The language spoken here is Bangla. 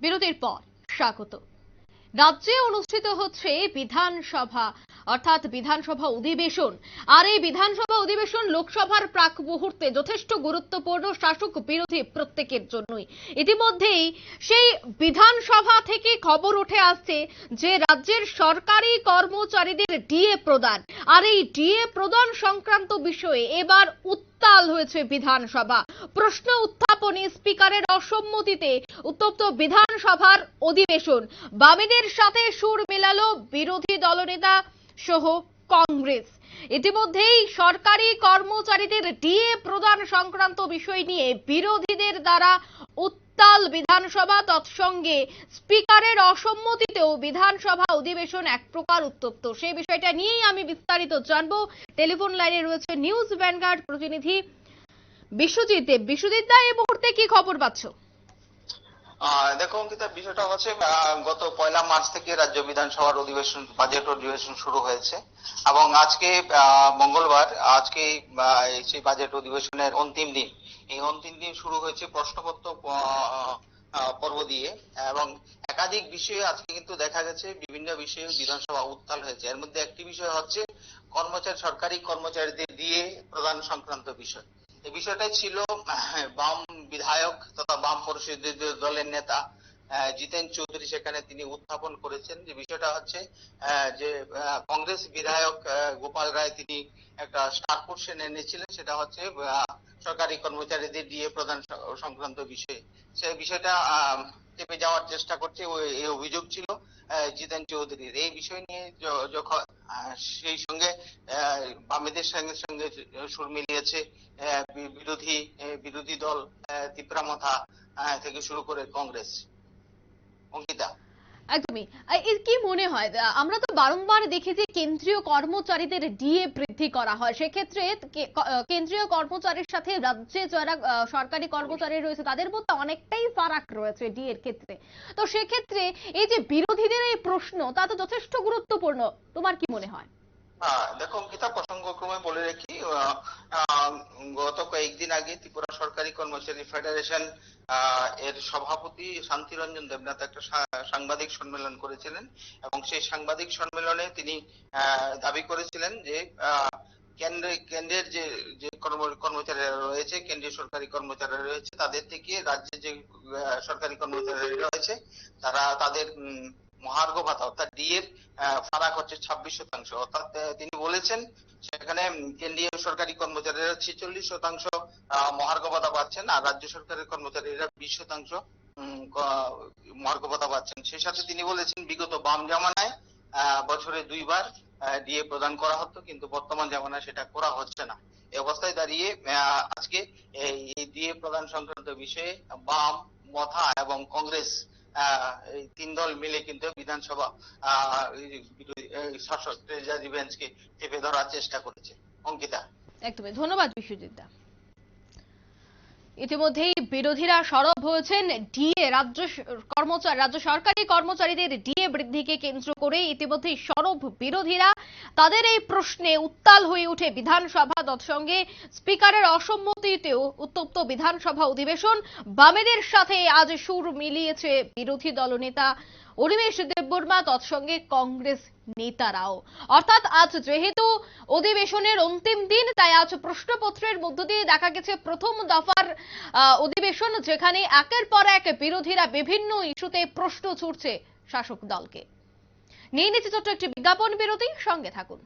বিরতির পর স্বাগত। রাজ্যে অনুষ্ঠিত হচ্ছে বিধানসভা, অর্থাৎ বিধানসভা অধিবেশন। আর এই বিধানসভা অধিবেশন লোকসভার প্রাক মুহূর্তে যথেষ্ট গুরুত্বপূর্ণ, শাসক বিরোধী প্রত্যেকের জন্যই। ইতিমধ্যেই সেই বিধানসভা থেকে খবর উঠে আসছে যে, রাজ্যের সরকারি কর্মচারীদের ডিএ প্রদান। আর এই ডিএ প্রদান সংক্রান্ত বিষয়ে এবার উত্তাল হয়েছে বিধানসভা। প্রশ্ন উত্থাপনে স্পিকারের অসম্মতিতে উত্তপ্ত বিধানসভার অধিবেশন। বামেদের সাথে সুর মেলালো বিরোধী দলনেতা সহ কংগ্রেস। ইতিমধ্যেই সরকারি কর্মচারীদের ডিএ প্রদান সংক্রান্ত বিষয় নিয়ে বিরোধীদের দ্বারা উত্তাল বিধানসভা, তৎসঙ্গে স্পিকারের অসম্মতিতেও বিধানসভা অধিবেশন এক প্রকার উত্তপ্ত। সেই বিষয়টা নিয়েই আমি বিস্তারিত জানব। টেলিফোন লাইনে রয়েছে নিউজ ভ্যানগার্ড প্রতিনিধি বিশ্বজিৎ দেব। বিশ্বজিৎ দা এই মুহূর্তে কি খবর পাচ্ছ? দেখো, অঙ্কিতা, বিষয়টা হচ্ছে গত পয়লা মার্চ থেকে রাজ্য বিধানসভার অধিবেশন, বাজেট অধিবেশন শুরু হয়েছে। এবং আজকে মঙ্গলবার, আজকে সেই বাজেট অধিবেশনের অন্তিম দিন। এই অন্তিম দিন শুরু হয়েছে প্রশ্নপত্র পর্ব দিয়ে। এবং একাধিক বিষয়ে আজকে কিন্তু দেখা গেছে, বিভিন্ন বিষয়ে বিধানসভা উত্তাল হয়েছে। এর মধ্যে একটি বিষয় হচ্ছে, কর্মচারী, সরকারি কর্মচারীদের দিয়ে প্রদান সংক্রান্ত বিষয়। এই বিষয়টাই ছিল বাম বিধায়ক তথা বাম পরিষদের দলের নেতা জিতেন চৌধুরী সেখানে তিনি উত্থাপন করেছেন। যে বিষয়টা হচ্ছে যে কংগ্রেস বিধায়ক গোপাল রায় তিনি একটা স্টার কোশ্চেন এনেছিলেন, সেটা হচ্ছে সরকারি কর্মচারীদের দিয়ে প্রদান সংক্রান্ত বিষয়। সেই বিষয়টা চেপে যাওয়ার চেষ্টা করছে ওই- অভিযোগ ছিল জিতেন চৌধুরীর। এই বিষয় নিয়ে যখন সেই সঙ্গে বামেদের সঙ্গে সঙ্গে সুর মিলিয়েছে বিরোধী বিরোধী দল তিপ্রামথা থেকে শুরু করে কংগ্রেস। অঙ্কিতা। একদমই। এর কি মনে হয়? আমরা তো বারংবার দেখি যে কেন্দ্রীয় কর্মচারীদের ডিএ বৃদ্ধি করা হয়। সেক্ষেত্রে কেন্দ্রীয় কর্মচারীর সাথে রাজ্যে যারা সরকারি কর্মচারী রয়েছে, তাদের মধ্যে অনেকটাই ফারাক রয়েছে ডিএ এর ক্ষেত্রে। তো সেক্ষেত্রে এই যে বিরোধীদের এই প্রশ্ন, তা তো যথেষ্ট গুরুত্বপূর্ণ। তোমার কি মনে হয়? দেখো অঙ্কিতা প্রসঙ্গক্রমে বলে রাখি গত কয়েকদিন আগে ত্রিপুরা সরকারি কর্মচারী ফেডারেশন এর সভাপতি শান্তিরঞ্জন দেবনাথ একটা সাংবাদিক সম্মেলন করেছিলেন এবং সেই সাংবাদিক সম্মেলনে তিনি দাবি করেছিলেন যে কেন্দ্রে, কেন্দ্রের যে যে কর্মচারীরা রয়েছে, কেন্দ্রীয় সরকারি কর্মচারীরা রয়েছে, তাদের থেকে রাজ্যে যে সরকারি কর্মচারী রয়েছে, তারা তাদের মহার্ঘ ভাতা, অর্থাৎ ডিএর ফারাক হচ্ছে ছাব্বিশ শতাংশ। অর্থাৎ তিনি বলেছেন সেখানে কেন্দ্রীয় সরকারি কর্মচারীরা ছেচল্লিশ শতাংশ মহার্ঘ ভাতা পাচ্ছেন আর রাজ্য সরকারের কর্মচারীরা বিশ শতাংশ মহার্ঘ ভাতা পাচ্ছেন। সাথে তিনি বলেছেন, বিগত বাম জামানায় বছরে দুইবার ডিএ প্রদান করা হতো, কিন্তু বর্তমান জামানায় সেটা করা হচ্ছে না। এই অবস্থায় দাঁড়িয়ে আজকে এই ডিএ প্রদান সংক্রান্ত বিষয়ে বাম, মথা এবং কংগ্রেস এই তিন দল মিলে কিন্তু বিধানসভা শাসক ট্রেজারি বেঞ্চকে চেপে ধরার চেষ্টা করেছে। অঙ্কিতা। একদমই। ধন্যবাদ বিশ্বজিৎ দা। ইতিমধ্যেই বিরোধীরা সরব হয়েছেন। ডিএ, রাজ্য কর্মচারী রাজ্য সরকারি কর্মচারীদের ডিএ বৃদ্ধিকে কেন্দ্র করে ইতিমধ্যেই সরব বিরোধীরা। তাদের এই প্রশ্নে উত্তাল হয়ে উঠে বিধানসভা তৎসঙ্গে। স্পিকারের অসম্মতিতেও উত্তপ্ত বিধানসভা অধিবেশন। বামেদের সাথে আজ সুর মিলিয়েছে বিরোধী দলনেতা অনিমেষ দেববর্মা তৎসঙ্গে কংগ্রেস নেতারাও। অর্থাৎ আজ যেহেতু অধিবেশনের অন্তিম দিন, তাই আজ প্রশ্নপত্রের মধ্য দিয়ে দেখা গেছে প্রথম দফার অধিবেশন, যেখানে একের পর এক বিরোধীরা বিভিন্ন ইস্যুতে প্রশ্ন ছুটছে শাসক দলকে। নিয়ে নিচ্ছে ছোট্ট একটি বিজ্ঞাপন বিরতি, সঙ্গে থাকুন।